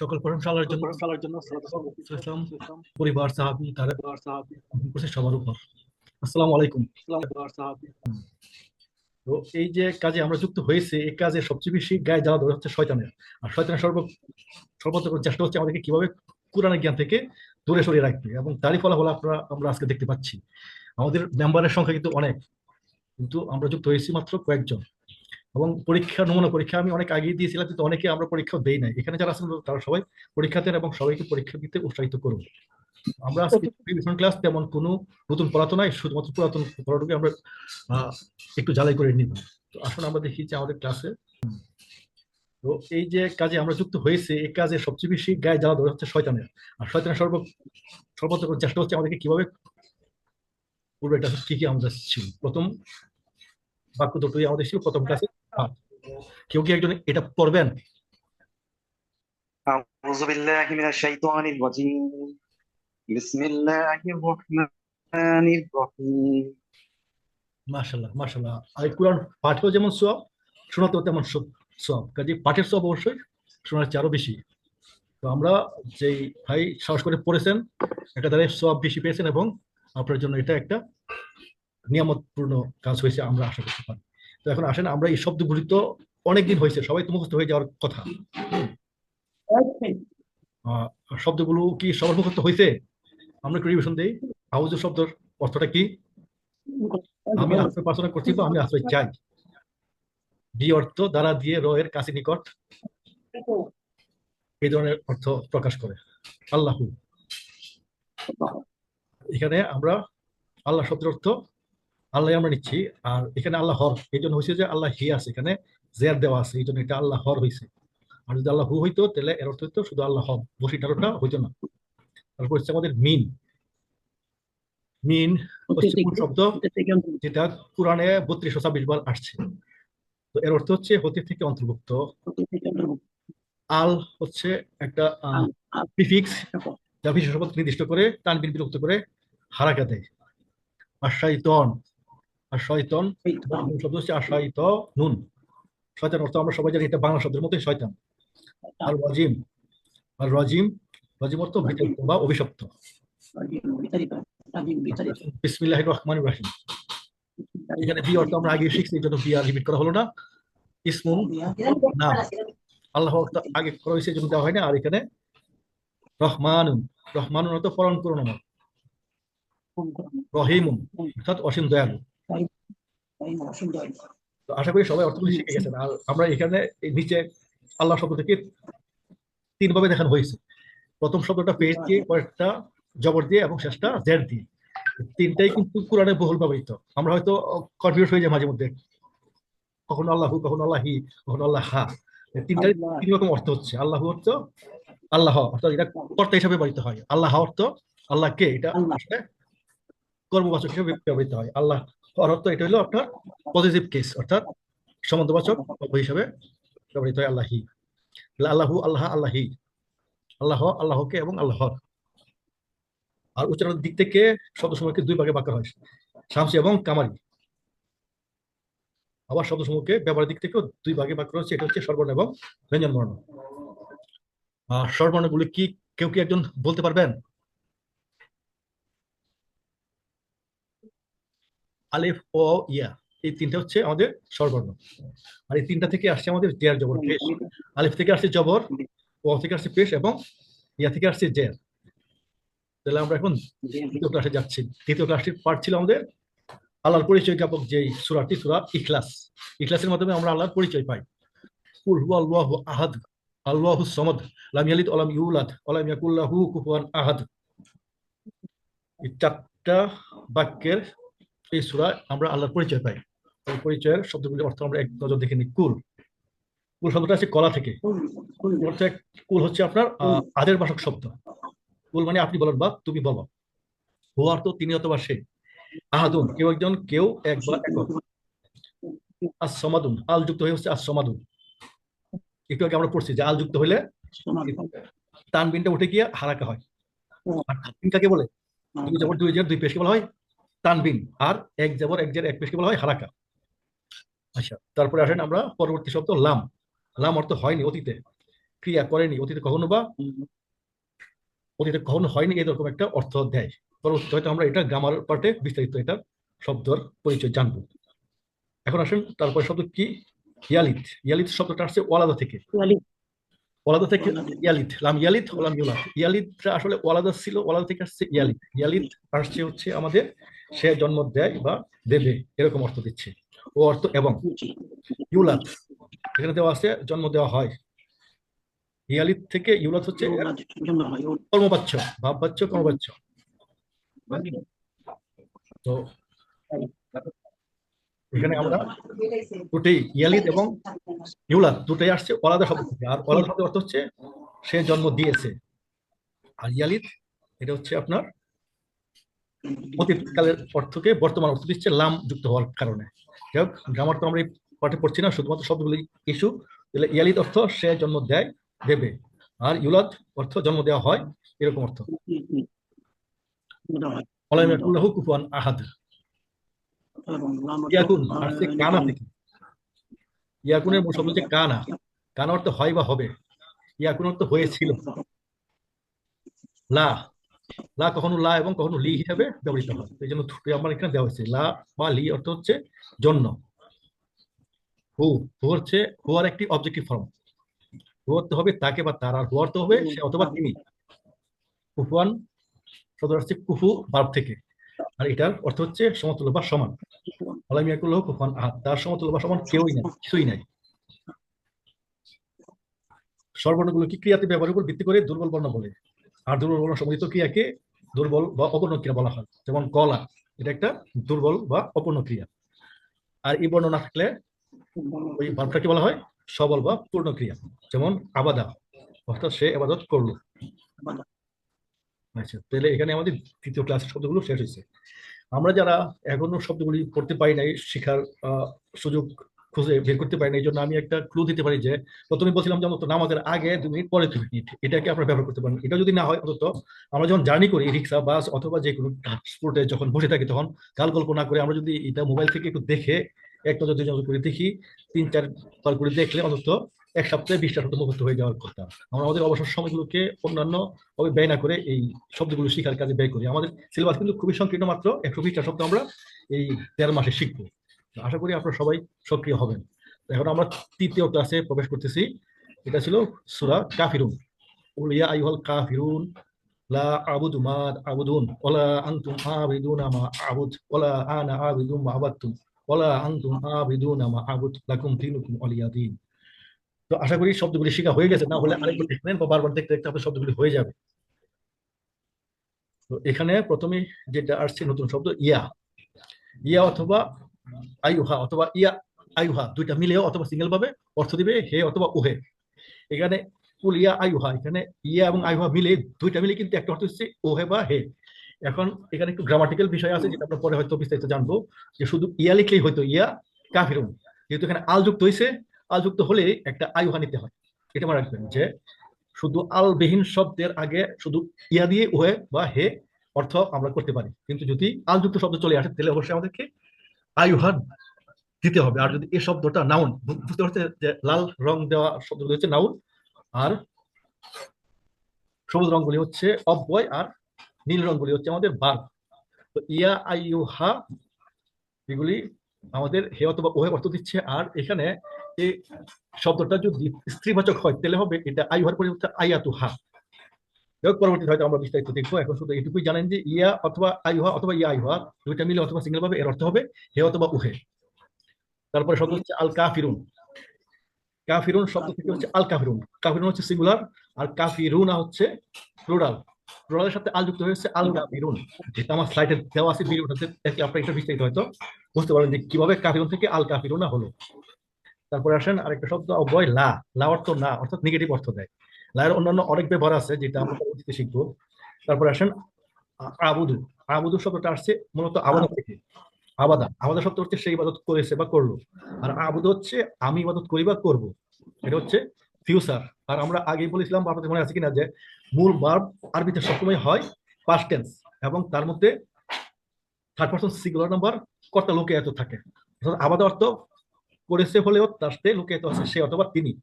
সকল জন্য পরিবার সাহাবি তারা সবার উপর। আসসালামু আলাইকুম। তো এই যে কাজে আমরা যুক্ত হয়েছে এই কাজে সবচেয়ে বেশি গায়ে জ্বালা ধরে হচ্ছে শয়তানের। আর শয়তানের সর্ব সর্বত্র চেষ্টা হচ্ছে আমাদেরকে কীভাবে কোরআনের জ্ঞান থেকে দূরে সরিয়ে রাখবে এবং তারই ফলাফল আপনারা আমরা আজকে দেখতে পাচ্ছি। আমাদের মেম্বারের সংখ্যা কিন্তু অনেক কিন্তু আমরা যুক্ত হয়েছি মাত্র কয়েকজন। এবং পরীক্ষা নমুনা পরীক্ষা আমি অনেক আগেই দিয়েছিলাম কিন্তু অনেকে আমরা পরীক্ষা দেই নাই। এখানে যারা আছেন তারা সবাই পরীক্ষা দেন এবং সবাইকে পরীক্ষা দিতে উৎসাহিত করব আমরা আজকে রিভিশন ক্লাস তেমন কোনো নতুন পড়াতো নাই শুধুমাত্র পুরাতন পড়াটুকু আমরা একটু জ্বালাই করে নিব তো আসলে আমরা দেখি যে আমাদের ক্লাসে তো এই যে কাজে আমরা যুক্ত হয়েছে এই কাজে সবচেয়ে বেশি গায়ে জ্বালা ধরে হচ্ছে শয়তানের। আর শয়তানের সর্ব সর্বত্র চেষ্টা হচ্ছে আমাদেরকে কীভাবে পূর্বে এটা কি কি আমাদের ছিল প্রথম বাক্য দুটোই আমাদের ছিল প্রথম ক্লাসে কেউ কি একজন এটা পড়বেন أعوذ بالله من الشيطان الرجيم بسم الله الرحمن الرحيم মাশাল্লাহ মাশাল্লাহ আর এই কোরআন পাঠেও যেমন সব শোনাতেও তেমন সব কাজে পাঠের সব অবশ্যই শোনার চেয়ে আরো বেশি তো আমরা যেই ভাই সাহস করে পড়েছেন এটা দ্বারা সব বেশি পেয়েছেন এবং আপনার জন্য এটা একটা নিয়ামতপূর্ণ কাজ হয়েছে আমরা আশা করতে পারি তো এখন আসেন, আমরা এই শব্দগুলি তো অনেকদিন হয়েছে, সবাই তো মুখস্থ হয়ে যাওয়ার কথা। শব্দগুলো কি সবার মুখস্থ হয়েছে? আমরা একটু রিভিশন দিই। হাউজ শব্দের অর্থটা কি? আমি আশ্রয় প্রার্থনা করছি তো আমি আশ্রয় চাই। বি অর্থ দ্বারা দিয়ে র এর কাছে নিকট। এই ধরনের অর্থ প্রকাশ করে। আল্লাহু। এখানে আমরা আল্লাহ শব্দের অর্থ আল্লাহ আমরা নিচ্ছি। আর এখানে আল্লাহ হর এই জন্য হয়েছে যে আল্লাহ হি আছে এখানে জের দেওয়া আছে এই জন্য এটা আল্লাহ হর হয়েছে আর যদি আল্লাহ হু হইতো তাহলে এর অর্থ হইতো শুধু আল্লাহ হব বসিটারটা হইতো না। তারপর হচ্ছে আমাদের মিন। মিন শব্দ যেটা কোরআনে বত্রিশশো ছাব্বিশ বার আসছে। তো এর অর্থ হচ্ছে হতে থেকে অন্তর্ভুক্ত। আল হচ্ছে একটা প্রিফিক্স যা বিশেষ নির্দিষ্ট করে তানবিন বিরক্ত করে হারাকা দেয়। আর শয়তন আর শয়তন শব্দ হচ্ছে আর আশায়িত নুন। শয়তান অর্থ আমরা সবাই জানি এটা বাংলা শব্দের মতোই শয়তান। আর রাজিম আর রাজিম রাজিম অর্থ বিতর্ক বা অভিশপ্ত। বিসমিল্লাহির রহমানির রহিম। এখানে বি অর্থ আমরা আগে শিখছি এই জন্য বি আর রিপিট করা হলো না। ইসমুন নাম। আল্লাহ আগে করা হয়েছে জন্য দেওয়া হয় না। আর এখানে রহমানুন। রহমানুন অর্থ পরম করুণাময় রহিমুন অর্থাৎ অসীম দয়ালু। তো আশা করি সবাই অর্থগুলি শিখে গেছেন। আর আমরা এখানে নিচে আল্লাহ শব্দ থেকে তিন ভাবে দেখানো হয়েছে। প্রথম শব্দটা পেজ দিয়ে কয়েকটা জবর দিয়ে এবং শেষটা জেড দিয়ে। তিনটাই কিন্তু কোরআনে বহুল ব্যবহৃত। আমরা হয়তো কনফিউজ হয়ে যাই মাঝে মধ্যে। কখনো আল্লাহু কখনো আল্লাহি কখনো আল্লাহ হা। তিনটাই তিন রকম অর্থ হচ্ছে। আল্লাহু অর্থ আল্লাহ অর্থাৎ এটা কর্তা হিসাবে ব্যবহৃত হয়। আল্লাহ অর্থ আল্লাহকে এটা আসলে কর্মবাচক হিসেবে ব্যবহৃত হয়। আল্লাহ অর্থ এটা হলো আপনার পজিটিভ কেস অর্থাৎ সম্বন্ধবাচক হিসাবে ব্যবহৃত হয় আল্লাহি। আল্লাহু, আল্লাহ, আল্লাহি। আল্লাহ, আল্লাহকে এবং আল্লাহর। আর উচ্চারণের দিক থেকে শব্দ সমূহকে দুই ভাগে বাঁকা হয়, শামসি এবং কামারি। আবার শব্দ সমূহকে ব্যবহারের দিক থেকেও দুই ভাগে বাঁকা হচ্ছে এটা হচ্ছে সর্বর্ণ এবং ব্যঞ্জন বর্ণ আর স্বরবর্ণগুলি কি কেউ কি একজন বলতে পারবেন? আলিফ অ ইয়া। এই তিনটা হচ্ছে আমাদের স্বরবর্ণ। আর এই তিনটা থেকে আসছে আমাদের জের জবর পেশ। আলিফ থেকে আসছে জবর ও থেকে আসছে পেশ এবং ইয়া থেকে আসছে জের। তাহলে আমরা এখন দ্বিতীয় ক্লাসে যাচ্ছি। দ্বিতীয় ক্লাসটির পাঠ ছিল আমাদের আল্লাহর পরিচয় জ্ঞাপক যে সুরাটি সুরা ইখলাস। ইখলাসের মাধ্যমে আমরা আল্লাহর পরিচয় পাই। কুল হু আল্লাহু আহাদ আল্লাহু সমদ লাম ইয়ালিদ ওয়া লাম ইউলাদ ওয়া লাম ইয়াকুল লাহু কুফুয়ান আহাদ। এই চারটা বাক্যের এই সূরা আমরা আল্লাহর পরিচয় পাই। পরিচয়ের শব্দগুলির অর্থ আমরা এক নজর দেখে নিই কুল। কুল শব্দটা আছে কলা থেকে। অর্থ কুল। হচ্ছে আপনার আদের বাসক শব্দ। কুল মানে আপনি বলেন বা তুমি বলো। হু অর্থ তিনি অথবা সে। আহাদুন কেউ একজন কেউ একবার একক। আস সমাদুন আল যুক্ত হয়ে হচ্ছে আস সমাদুন একটু আগে আমরা পড়ছি যে আল যুক্ত হলে তানবিনটা উঠে গিয়ে হারাকা হয়। আর কাকে বলে? দুই জবর দুই জের দুই পেশকে বলা হয় তানবিন আর এক জবর এক জের এক পেশকে বলা হয় হারাকা। আচ্ছা তারপরে আসেন আমরা পরবর্তী শব্দ লাম। লাম অর্থ হয়নি অতীতে। ক্রিয়া করেনি অতীতে কখনো বা অতীতে কখনো হয়নি এরকম একটা অর্থ দেয়। পরবর্তী হয়তো আমরা এটা গ্রামার পার্টে বিস্তারিত এটা শব্দর পরিচয় জানব। এখন আসেন তারপরে শব্দ কি? ইয়ালিত ইয়ালিত শব্দটা আসছে ওয়ালাদা থেকে। ওয়ালাদা। থেকে ইয়ালিত লাম ইয়ালিত ওলাম ইউলাদ ইয়ালিদটা আসলে ওয়ালাদা ছিল ওয়ালাদা থেকে আসছে ইয়ালিদ। ইয়ালিদ আসছে হচ্ছে আমাদের সে জন্ম দেয় বা দেবে এরকম অর্থ দিচ্ছে। ও অর্থ এবং ইউলাদ এখানে দেওয়া আছে জন্ম দেওয়া হয়। ইয়ালিদ থেকে ইউলাদ হচ্ছে কর্মবাচ্য ভাববাচ্য কর্মবাচ্য। তো এখানে আমরা দুটোই ইয়ালিদ এবং ইউলাদ দুটোই আসছে ওলাদা শব্দ থেকে। আর ওলাদা শব্দের অর্থ হচ্ছে সে জন্ম দিয়েছে। আর ইয়ালিদ এটা হচ্ছে আপনার অতীতকালের অর্থকে বর্তমান অর্থ দিচ্ছে লাম যুক্ত হওয়ার কারণে। যাই হোক, গ্রামার তো আমরা এই পাঠে পড়ছি না, শুধুমাত্র শব্দগুলি ইস্যু। তাহলে ইয়ালিদ অর্থ সে জন্ম দেয়, দেবে। আর ইউলাদ অর্থ জন্ম দেওয়া হয়, এরকম অর্থ। আহাদ। ইয়াকুন ইয়াকুনের মূল শব্দ হচ্ছে কানা। কানা অর্থ হয় বা হবে। ইয়াকুন অর্থ হয়েছিল। লা। লা কখনো লা এবং কখনো লি হিসাবে ব্যবহৃত হয়। এই জন্য দুটোই আমার এখানে দেওয়া হয়েছে। লা বা লি অর্থ হচ্ছে জন্য। হু হু হচ্ছে হুয়ার একটি অবজেক্টিভ ফর্ম হু অর্থ হবে তাকে বা তার, আর হু অর্থ হবে সে অথবা তিনি। কুফুয়ান শব্দ হচ্ছে কুফু বার্ব থেকে। আর এটার অর্থ হচ্ছে সমতুল্য বা সমান। আলামিয়াকুল্লাহ কুফুয়ান আহাদ। তার সমতুল্য বা সমান কেউই নাই, কিছুই নাই। স্বরবর্ণগুলো কি ক্রিয়াতে ব্যবহারের উপর ভিত্তি করে দুর্বল বর্ণ বলে? আর দুর্বল বর্ণ সম্বন্ধিত ক্রিয়াকে দুর্বল বা অপূর্ণ ক্রিয়া বলা হয়। যেমন কলা, এটা একটা দুর্বল বা অপূর্ণ ক্রিয়া। আর এই বর্ণ না থাকলে ওই ভার্বটাকে বলা হয় সবল বা পূর্ণ ক্রিয়া। যেমন আবাদা, অর্থাৎ সে আবাদত করল। আচ্ছা তাহলে এখানে আমাদের তৃতীয় ক্লাসের শব্দগুলো শেষ হয়েছে। আমরা যারা এখনও শব্দগুলি পড়তে পারি নাই, শেখার সুযোগ খুঁজে বের করতে পারি না এই জন্য আমি একটা ক্লু দিতে পারি যে প্রথমে বলছিলাম যে অন্তত নামাজের আগে দু মিনিট, পরে দু মিনিট, এটাকে আপনারা ব্যবহার করতে পারেন। এটা যদি না হয়, অন্তত আমরা যখন জার্নি করি, রিক্সা, বাস অথবা যে কোনো স্পোর্টে যখন বসে থাকি, তখন কাল কল্পনা করে আমরা যদি এটা মোবাইল থেকে একটু দেখে, এক নজর, দুই নজর করে দেখি, তিন, চার বার করে দেখলে অন্তত এক সপ্তাহে বিশটা শব্দ মুখস্থ হয়ে যাওয়ার কথা। আমরা আমাদের অবসর সময়গুলোকে অন্যান্য ভাবে ব্যয় না করে এই শব্দগুলো শেখার কাজে ব্যয় করি। আমাদের সিলেবাস কিন্তু খুবই সংকীর্ণ, মাত্র একশো বিশটা শব্দ আমরা এই তেরো মাসে শিখব। আশা করি আপনারা সবাই সক্রিয় হবেন। এখন আমরা তৃতীয় ক্লাসে প্রবেশ করতেছি। এটা ছিল সুরা কাফিরুন। উলিয়া আইহল কাফিরুন, লা আবুদু মা আবুদুন ওলা আবুদ ওলা আনা আবাদতুম ওলা আবুদ লাকুম দিন। তো আশা করি শব্দগুলি শেখা হয়ে গেছে, না হলে আরেকবার দেখবেন বা বারবার দেখতে দেখতে আপনার শব্দগুলি হয়ে যাবে। তো এখানে প্রথমে যেটা আসছে নতুন শব্দ ইয়া। ইয়া অথবা আয়ুহা অথবা ইয়া আয়ুহা দুইটা মিলেও অথবা সিঙ্গেল ভাবে অর্থ দিবে হে অথবা উহে। এখানে কুল ইয়া আয়ুহা এখানে ইয়া এবং আয়ুহা মিলে দুইটা মিলে কিন্তু একটা অর্থ হচ্ছে ওহে বা হে। এখন এখানে একটু গ্রামাটিক্যাল বিষয় আছে, যেটা আমরা পরে হয়তো বিস্তারিত জানব, যে শুধু ইয়া লিখলেই হয়তো ইয়া কাফিরুন। যেহেতু এখানে আল যুক্ত হয়েছে আল যুক্ত হলে একটা আয়ুহা নিতে হয়। এটা মনে রাখবেন যে শুধু আলবিহীন শব্দের আগে শুধু ইয়া দিয়ে ওহে বা হে অর্থ আমরা করতে পারি। কিন্তু যদি আলযুক্ত শব্দ চলে আসে, তাহলে অবশ্যই আমাদেরকে আয়ুহার দিতে হবে। আর যদি এই শব্দটা নাউন বুঝতে যে লাল রং দেওয়া শব্দগুলি হচ্ছে নাউন আর সবুজ রংগুলি হচ্ছে অব্যয়, আর নীল রংগুলি হচ্ছে আমাদের বার তো ইয়া আইয়ুহা এগুলি আমাদের হে অথবা ওহে অর্থ দিচ্ছে। আর এখানে এই শব্দটা যদি স্ত্রীবাচক হয়, তাহলে হবে এটা আইহার পরিবর্তে আয়াতু হা যাই পরবর্তীতে হয়তো আমরা বিস্তারিত দেখব। এখন শুধু এটুকুই জানেন যে ইয়া অথবা আইহা অথবা ইয়া আইহা দুইটা মিলে অথবা সিঙ্গেল ভাবে এর অর্থ হবে হে অথবা উহে তারপরে শব্দ হচ্ছে আল কাফিরুন কাফিরুন শব্দ থেকে হচ্ছে আল কাফিরুন কাফিরুন হচ্ছে সিঙ্গুলার আর কাফিরুনা হচ্ছে প্লুরাল প্লুরালের সাথে আল যুক্ত হয়েছে আল কাফিরুন যেটা আমার স্লাইডে দেওয়া আছে ভিডিওটাতে দেখলে আপনারা এটা বিস্তারিত হয়তো বুঝতে পারবেন যে কীভাবে কাফিরুন থেকে আল কাফিরুনা হলো। তারপরে আসেন আরেকটা শব্দ অব্যয় লা লা অর্থ না, অর্থাৎ নেগেটিভ অর্থ দেয়। লায়ের অন্যান্য অনেক ব্যবহার আছে যেটা আমরা পরবর্তীতে শিখব। তারপর আসেন আ- আবুদু আবুদু শব্দটা আসছে মূলত আবাদা থেকে। আবাদা। আবাদা শব্দ হচ্ছে সেই ইবাদত করেছে বা করল। আর আবুদ হচ্ছে আমি ইবাদত করি বা করব। এটা হচ্ছে ফিউচার। আর আমরা আগেই বলেছিলাম বা আপনাদের মনে আছে কিনা যে মূল ভার্ব আরবিতে সবসময় হয় পাস্ট টেন্স এবং তার মধ্যে থার্ড পার্সন সিঙ্গুলার নাম্বার কর্তা লোকে এত থাকে। অর্থাৎ আবাদা অর্থ করেছে হলেও তার সাথে লোকে এত আছে সে অথবা তিনি।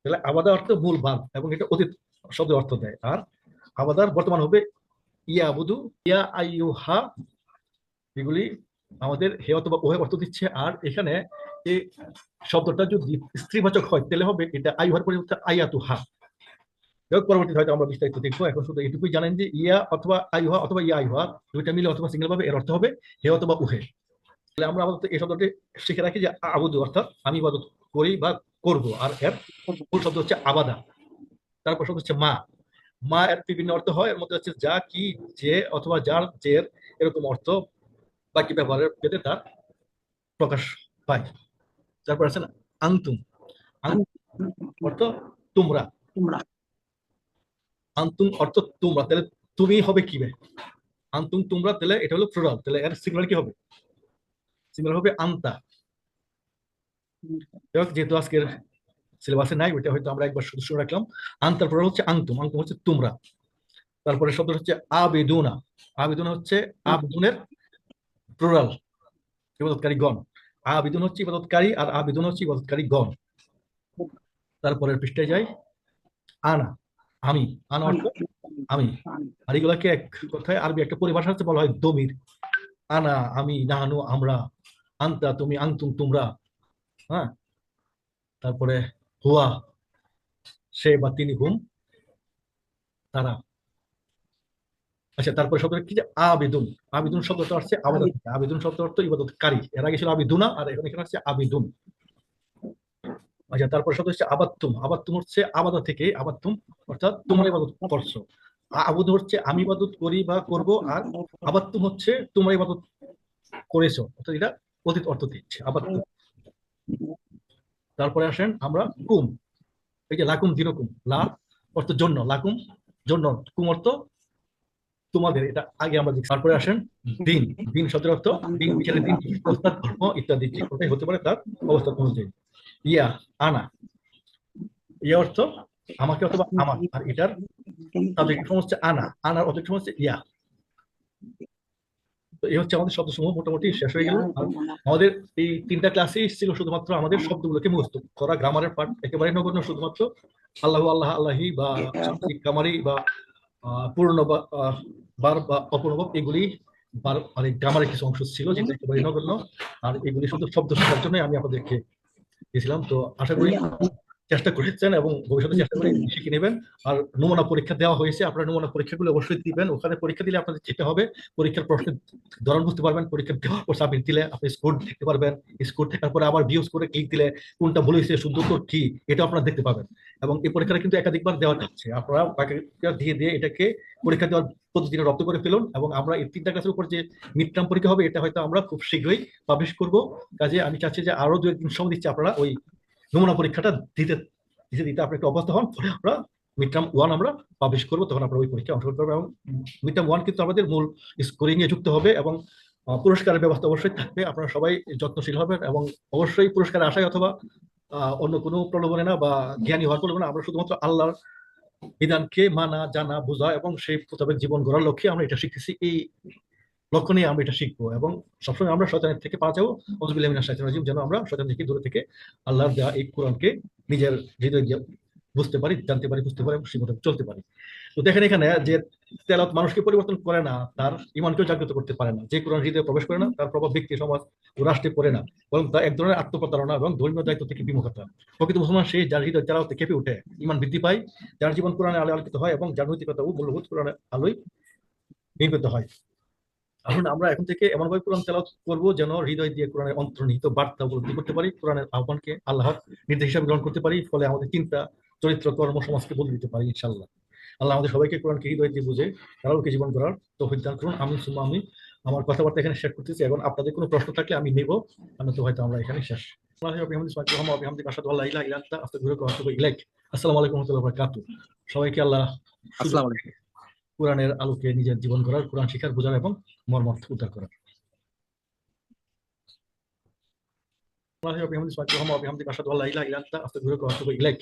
তাহলে আবাদা অর্থ মূল ভাব এবং এটা অতীত শব্দের অর্থ দেয়। আর আবাদার বর্তমান হবে ইয়া আবুদু, ইয়া আইয়ুহা, এগুলি আমাদের হে অথবা ওহে অর্থ দিচ্ছে। আর এখানে এই শব্দটা যদি স্ত্রীবাচক হয়, তাহলে হবে এটা আইহার পরিবর্তে আয়াতু হা যাই পরবর্তীতে হয়তো আমরা বিস্তারিত দেখব। এখন শুধু এটুকুই জানেন যে ইয়া অথবা আইহা অথবা ইয়া আইহা দুইটা মিলে অথবা সিঙ্গেল ভাবে এর অর্থ হবে হে অথবা উহে তাহলে আমরা আমাদের এই শব্দটি শিখে রাখি যে আবুদু অর্থাৎ আমি ইবাদত করি বা করব। আর এর মূল শব্দ হচ্ছে আবাদা। তারপর শব্দ হচ্ছে মা। মা এর বিভিন্ন অর্থ হয়। এর মধ্যে হচ্ছে যা কি যে অথবা যার জের এরকম অর্থ বাকি ব্যবহারের পেতে তার প্রকাশ পায়। তারপর আছে আন্তুম। আন্তুম অর্থ তোমরা। তোমরা। আন্তুম অর্থ তোমরা। তাহলে তুমি হবে কি বে আন্তুম তোমরা তাহলে এটা হলো প্লুরাল তাহলে এর সিঙ্গুলার কি হবে? সিঙ্গুলার হবে আন্তা। যেহেতু আজকের সিলেবাসে নাই, ওইটা হয়তো আমরা একবার শুধু শুনে রাখলাম। আন্তার প্লুরাল হচ্ছে আন্তুম আন্তুম হচ্ছে তোমরা। তারপরে শব্দ হচ্ছে আবেদুনা। আবেদুনা হচ্ছে আবেদুনের প্লুরাল ইবাদতকারী গণ। আবেদন হচ্ছে ইবাদতকারী আর আবেদন হচ্ছে ইবাদতকারী গণ। তারপরের পৃষ্ঠায় যাই। আনা, আমি। আনা অর্থ আমি। আর এগুলাকে এক কথায়? আরবি একটা পরিভাষা হচ্ছে বলা হয় দমির। আনা, আমি, নাহানু, আমরা। আন্তা, তুমি, আন্তুম, তোমরা। হ্যাঁ? তারপরে হুয়া সে বা তিনি হুম তারা। আচ্ছা তারপরে শব্দ কি যে আবেদন? আবেদন শব্দটা আসছে আবেদন থেকে। আবেদন শব্দ অর্থ ইবাদতকারী। এর আগে ছিল আবিদুনা আর এখন এখানে আসছে আবেদন। আচ্ছা তারপর শব্দ হচ্ছে আবাত্তুম। আবাত্তুম হচ্ছে আবাদা থেকে আবাত্তুম অর্থাৎ তোমার ইবাদত করছ। আবুদ হচ্ছে আমি ইবাদত করি বা করব আর আবাত্তুম হচ্ছে তোমরা ইবাদত করেছ। অর্থাৎ এটা অতীত অর্থ দিচ্ছে আবাত্তুম। তারপরে আসেন আমরা কুম। এই যে লাকুম দিনকুম, লা অর্থ জন্য, লাকুম জন্য, কুম অর্থ তোমাদের, এটা আগে আমরা তারপরে আসেন দিন। দিন শব্দের অর্থ দিন বিচারে দিন অর্থাৎ ধর্ম ইত্যাদি কোনটাই হতে পারে তার অবস্থা অনুযায়ী। ইয়া, আনা। ইয়া অর্থ আমাকে অথবা আমার, আর এটার সাবজেক্ট হচ্ছে আনা। আনার অবজেক্ট হচ্ছে ইয়া। তো এই হচ্ছে আমাদের শব্দসমূহ মোটামুটি শেষ হয়ে গেল। আমাদের এই তিনটা ক্লাসেই ছিল শুধুমাত্র আমাদের শব্দগুলোকে মুখস্থ। করা গ্রামারের পার্ট একেবারে নগণ্য শুধুমাত্র। আল্লাহ আল্লাহ আল্লাহি বা কামারি বা পূর্ণ বা বার বা অপূর্ণব এগুলি বার মানে গ্রামারের কিছু অংশ ছিল যেটা একেবারে নগণ্য। আর এগুলি শুধু শব্দ শেখার জন্য আমি আপনাদেরকে দিয়েছিলাম। তো আশা করি চেষ্টা করেছেন এবং ভবিষ্যতে চেষ্টা করে শিখে নেবেন। আর নমুনা পরীক্ষা দেওয়া হয়েছে। আপনারা নমুনা পরীক্ষাগুলো অবশ্যই দিবেন। ওখানে পরীক্ষা দিলে আপনাদের যেতে হবে। পরীক্ষার প্রশ্নের ধরন বুঝতে পারবেন। পরীক্ষা দেওয়ার পর সাবমিট দিলে আপনি স্কোর দেখতে পারবেন। স্কোর দেখার পরে আবার ভিউজ করে ক্লিক দিলে কোনটা ভুল হয়েছে শুদ্ধ উত্তর কি এটা আপনারা দেখতে পাবেন। এবং এই পরীক্ষাটা কিন্তু একাধিকবার দেওয়া যাচ্ছে। আপনারা দিয়ে দিয়ে এটাকে পরীক্ষা দেওয়ার প্রতিদিনে রপ্ত করে ফেলুন এবং আমরা এই তিনটা ক্লাসের উপর যে মিড টার্ম পরীক্ষা হবে এটা হয়তো আমরা খুব শীঘ্রই পাবলিশ করব। কাজে আমি চাচ্ছি যে আরও দু একদিন সময় দিচ্ছি আপনারা ওই নমুনা পরীক্ষাটা দিতে দিতে দিতে আপনি একটু অভ্যস্ত হন পরে আমরা মিড টার্ম ওয়ান আমরা পাবলিশ করব, তখন আমরা ওই পরীক্ষায় অংশগ্রহণ করব এবং মিড টার্ম ওয়ান কিন্তু আমাদের মূল স্কোরিং এ যুক্ত হবে এবং পুরস্কারের ব্যবস্থা অবশ্যই থাকবে, আপনারা সবাই যত্নশীল হবেন এবং অবশ্যই পুরস্কারের আশায় অথবা অন্য কোনো প্রলোভনে না বা জ্ঞানী হওয়ার প্রলোভনে আমরা শুধুমাত্র আল্লাহর বিধানকে মানা, জানা, বোঝা এবং সেই মোতাবেক জীবন গড়ার লক্ষ্যে আমরা এটা শিখতেছি, এই লক্ষ্য নিয়ে আমরা এটা শিখব এবং সবসময় আমরা শয়তানের থেকে পাওয়া যাব শাইতানির রাজিম। যেন আমরা শয়তান থেকে দূরে থেকে আল্লাহর দেওয়া এই কোরআনকে নিজের হৃদয় দিয়ে বুঝতে পারি, জানতে পারি, বুঝতে পারি এবং চলতে পারি। তো দেখেন এখানে যে তেলাওয়াত মানুষকে পরিবর্তন করে না, তার ইমানকেও জাগ্রত করতে পারে না। যে কোরআন হৃদয়ে প্রবেশ করে না, তার প্রভাব ব্যক্তি, সমাজ ও রাষ্ট্রে পড়ে না। বরং তা এক ধরনের আত্মপ্রতারণা এবং ধর্মীয় দায়িত্ব থেকে বিমুখতা। প্রকৃত মুসলমান সেই যার হৃদয় তেলাওয়াতে কেঁপে উঠে ইমান বৃদ্ধি পায়, যার জীবন কোরআনে আলো আলোকিত হয় এবং যার নৈতিকতা ও মূল্যবোধ কোরআনে আলোয় নির্মিত হয়। আসুন আমরা এখন থেকে এমনভাবে কোরআন তেলাওয়াত করব যেন হৃদয় দিয়ে কোরআনের অন্তর্নিহিত বার্তা উপলব্ধি করতে পারি কোরআনের আহ্বানকে আল্লাহর নির্দেশ হিসাবে গ্রহণ করতে পারি ফলে আমাদের চিন্তা চরিত্র কর্ম সমাজকে বদলে দিতে পারি ইনশাল্লাহ আল্লাহ আমাদের সবাইকে কোরআনকে হৃদয় দিয়ে বুঝে তারাও জীবন করার তো দান করুন। আমি সুমা আমি আমার কথাবার্তা এখানে শেষ করতেছি। এখন আপনাদের কোনো প্রশ্ন থাকলে আমি নেব। আমি তো হয়তো আমরা এখানে শেষ। আসসালামু আলাইকুম রহমতুল্লাহ সবাইকে আল্লাহ আসসালামু আলাইকুম। কোরআনের আলোকে নিজের জীবন করার কোরআন শিখার বোঝার এবং মর্মার্থ উদ্ধার করার। আল্লাহ বিহামদিহি সুবহানাকা আল্লাহুম্মা ওয়া বিহামদি আশহাদু আল্লা ইলাহা ইল্লা আনতা আস্তাগফিরুকা ওয়া আতুবু ইলাইক।